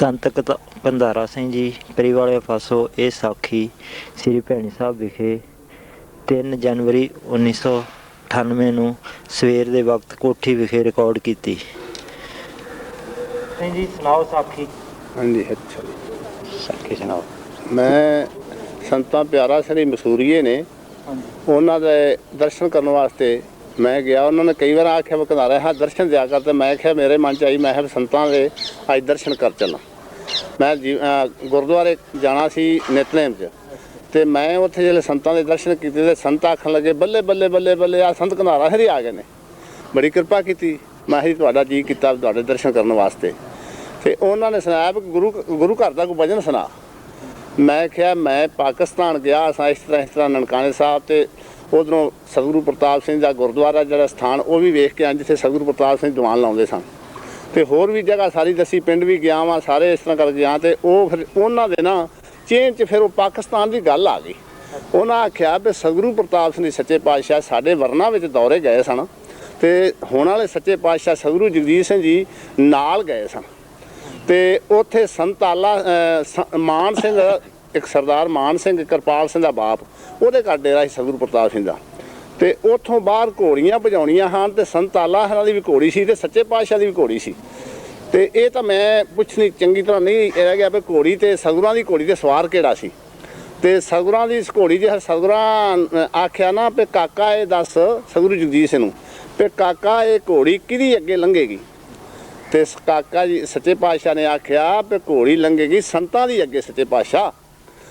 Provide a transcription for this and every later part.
ਸੰਤ ਕਤ- ਕੰਧਾਰਾ ਸਿੰਘ ਜੀ ਪਰਿਵਾਲੇ ਫਾਸੋ ਇਹ ਸਾਖੀ ਸ੍ਰੀ ਭੈਣੀ ਸਾਹਿਬ ਵਿਖੇ 3 ਜਨਵਰੀ 1998 ਨੂੰ ਸਵੇਰ ਦੇ ਵਕਤ ਕੋਠੀ ਵਿਖੇ ਰਿਕਾਰਡ ਕੀਤੀ। ਸਿੰਘ ਜੀ ਸੁਣਾਓ ਸਾਖੀ? ਹਾਂਜੀ ਅੱਛਾ। ਜੀ। ਸਾਖੀ ਸੁਣਾਓ। ਮੈਂ ਸੰਤਾਂ ਪਿਆਰਾ ਸ੍ਰੀ ਮਸੂਰੀਏ ਨੇ। ਉਹਨਾਂ ਦੇ ਦਰਸ਼ਨ ਕਰਨ ਵਾਸਤੇ ਮੈਂ ਗਿਆ। ਉਹਨਾਂ ਨੇ ਕਈ ਵਾਰ ਆਖਿਆ ਮੈਂ ਕਨਾਰਾ ਹਾਂ ਦਰਸ਼ਨ ਦਿਆ ਕਰ। ਤੇ ਮੈਂ ਕਿਹਾ ਮੇਰੇ ਮਨ ਚ ਆਈ ਮੈਂ ਸੰਤਾਂ ਦੇ ਅੱਜ ਦਰਸ਼ਨ ਕਰ ਚੱਲਾਂ। ਮੈਂ ਜੀ- ਗੁਰਦੁਆਰੇ ਜਾਣਾ ਸੀ ਨਿਤਨੇਮ ਚ। ਤੇ ਮੈਂ ਉੱਥੇ ਜਿਹੜੇ ਸੰਤਾਂ ਦੇ ਦਰਸ਼ਨ ਕੀਤੇ, ਤੇ ਸੰਤ ਆਖਣ ਲੱਗੇ, ਬੱਲੇ ਬੱਲੇ ਬੱਲੇ ਬੱਲੇ ਆ ਸੰਤ ਕਨਾਰਾ ਹਰੀ ਆ ਗਏ ਨੇ। ਬੜੀ ਕਿਰਪਾ ਕੀਤੀ। ਮੈਂ ਹੀ ਤੁਹਾਡਾ ਜੀ ਕੀਤਾ ਤੁਹਾਡੇ ਦਰਸ਼ਨ ਕਰਨ ਵਾਸਤੇ। ਤੇ ਉਹਨਾਂ ਨੇ ਸੁਣਾਇਆ ਵੀ ਗੁਰੂ ਗੁਰੂ ਘਰ ਦਾ ਕੋਈ ਵਜਨ ਸੁਣਾ। ਮੈਂ ਕਿਹਾ, ਮੈਂ ਪਾਕਿਸਤਾਨ ਗਿਆ, ਸਾਂ ਇਸ ਤਰ੍ਹਾਂ ਇਸ ਤਰ੍ਹਾਂ ਨਨਕਾਣੇ ਸਾਹਿਬ ਤੇ ਉਧਰੋਂ ਸਤਿਗੁਰੂ ਪ੍ਰਤਾਪ ਸਿੰਘ ਦਾ ਗੁਰਦੁਆਰਾ ਜਿਹੜਾ ਸਥਾਨ, ਉਹ ਵੀ ਵੇਖ ਕੇ ਆਇਆ ਜਿੱਥੇ ਸਤਿਗੁਰੂ ਪ੍ਰਤਾਪ ਸਿੰਘ ਦੀਵਾਨ ਲਾਉਂਦੇ ਸਨ। ਤੇ ਹੋਰ ਵੀ ਜਗ੍ਹਾ ਸਾਰੀ ਦੱਸੀ, ਪਿੰਡ ਵੀ ਗਿਆ ਵਾਂ, ਸਾਰੇ ਇਸ ਤਰ੍ਹਾਂ ਕਰਕੇ ਗਿਆ ਤੇ ਉਹ ਫਿਰ ਉਹਨਾਂ ਦੇ ਨਾ ਚੇਂਜ ਚ ਫਿਰ ਉਹ ਪਾਕਿਸਤਾਨ ਦੀ ਗੱਲ ਆ ਗਈ। ਉਹਨਾਂ ਆਖਿਆ ਵੀ ਸਤਿਗੁਰੂ ਪ੍ਰਤਾਪ ਸਿੰਘ ਦੇ ਸੱਚੇ ਪਾਤਸ਼ਾਹ ਸਾਡੇ ਵਰਨਾ ਵਿੱਚ ਦੌਰੇ ਗਏ ਸਨ ਤੇ ਹੁਣ ਵਾਲੇ ਸੱਚੇ ਪਾਤਸ਼ਾਹ ਸਤਿਗੁਰੂ ਜਗਜੀਤ ਸਿੰਘ ਜੀ ਨਾਲ ਗਏ ਸਨ। ਤੇ ਉੱਥੇ ਸੰਤਾਲਾ ਮਾਨ ਸਿੰਘ, ਇੱਕ ਸਰਦਾਰ ਮਾਨ ਸਿੰਘ ਕਿਰਪਾਲ ਸਿੰਘ ਦਾ ਬਾਪ, ਉਹਦੇ ਘਰ ਡੇਰਾ ਸੀ ਸਤਿਗੁਰੂ ਪ੍ਰਤਾਪ ਸਿੰਘ ਦਾ। ਤੇ ਉੱਥੋਂ ਬਾਹਰ ਘੋੜੀਆਂ ਭਜਾਉਣੀਆਂ ਹਨ ਤੇ ਸੰਤਾਲਾ ਹਰਾਂ ਦੀ ਵੀ ਘੋੜੀ ਸੀ ਤੇ ਸੱਚੇ ਪਾਤਸ਼ਾਹ ਦੀ ਵੀ ਘੋੜੀ ਸੀ। ਤੇ ਇਹ ਤਾਂ ਮੈਂ ਪੁੱਛਣੀ ਚੰਗੀ ਤਰ੍ਹਾਂ ਨਹੀਂ ਰਹਿ ਗਿਆ ਵੀ ਘੋੜੀ ਤੇ ਸਤਿਗੁਰਾਂ ਦੀ ਘੋੜੀ ਤੇ ਸਵਾਰ ਕਿਹੜਾ ਸੀ। ਤੇ ਸਤਿਗੁਰਾਂ ਦੀ ਘੋੜੀ ਜੇ ਸਤਿਗੁਰਾਂ ਅਹ, ਆਖਿਆ ਨਾ ਵੀ ਕਾਕਾ ਇਹ ਦੱਸ ਸਤਿਗੁਰੂ ਜਗਦੀਸ਼ ਨੂੰ ਵੀ ਕਾਕਾ ਇਹ ਘੋੜੀ ਕਿਹਦੀ ਅੱਗੇ ਲੰਘੇਗੀ? ਤੇ ਸ- ਕਾਕਾ ਜੀ ਸੱਚੇ ਪਾਤਸ਼ਾਹ ਨੇ ਆਖਿਆ ਵੀ ਘੋੜੀ ਲੰਘੇਗੀ ਸੰਤਾਂ ਦੀ ਅੱਗੇ ਸੱਚੇ ਪਾਤਸ਼ਾਹ।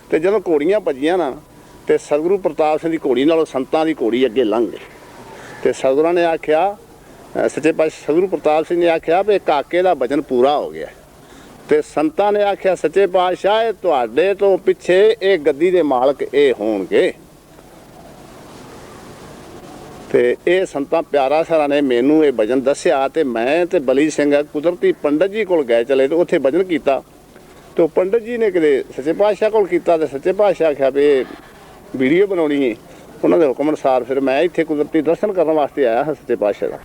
ਤੇ ਜਦੋਂ ਘੋੜੀਆਂ ਭੱਜੀਆਂ ਨਾ ਤੇ ਸਤਿਗੁਰੂ ਪ੍ਰਤਾਪ ਸਿੰਘ ਦੀ ਘੋੜੀ ਨਾਲੋਂ ਸੰਤਾਂ ਦੀ ਘੋੜੀ ਅੱਗੇ ਲੰਘ ਗਈ ਤੇ ਸਤਿਗੁਰਾਂ ਨੇ ਆਖਿਆ ਸੱਚੇ ਪਾਤਸ਼ਾਹ ਸਤਿਗੁਰੂ ਪ੍ਰਤਾਪ ਸਿੰਘ ਨੇ ਆਖਿਆ ਵੀ ਕਾਕੇ ਦਾ ਵਚਨ ਪੂਰਾ ਹੋ ਗਿਆ। ਤੇ ਸੰਤਾਂ ਨੇ ਆਖਿਆ, ਸੱਚੇ ਪਾਤਸ਼ਾਹ, ਇਹ ਤੁਹਾਡੇ ਤੋਂ ਪਿੱਛੇ ਇਹ ਗੱਦੀ ਦੇ ਮਾਲਕ ਇਹ ਹੋਣਗੇ। ਤੇ ਇਹ ਸੰਤਾਂ ਪਿਆਰਾ ਸਰਾਂ ਨੇ ਮੈਨੂੰ ਇਹ ਭਜਨ ਦੱਸਿਆ ਤੇ ਮੈਂ ਤੇ ਬਲੀ ਸਿੰਘ ਕੁਦਰਤੀ ਪੰਡਤ ਜੀ ਕੋਲ ਗਏ ਚਲੇ ਤੇ ਉੱਥੇ ਭਜਨ ਕੀਤਾ। ਤੇ ਉਹ ਪੰਡਤ ਜੀ ਨੇ ਕਿਤੇ ਸੱਚੇ ਪਾਤਸ਼ਾਹ ਕੋਲ ਕੀਤਾ ਤੇ ਸੱਚੇ ਪਾਤਸ਼ਾਹ ਆਖਿਆ ਵੀ ਵੀਡੀਓ ਬਣਾਉਣੀ ਹੈ ਉਹਨਾਂ ਦੇ ਹੁਕਮ ਅਨੁਸਾਰ ਫਿਰ ਮੈਂ ਇੱਥੇ ਕੁਦਰਤੀ ਦਰਸ਼ਨ ਕਰਨ ਵਾਸਤੇ ਆਇਆ ਹਾਂ ਸੱਚੇ ਪਾਤਸ਼ਾਹ ਦਾ।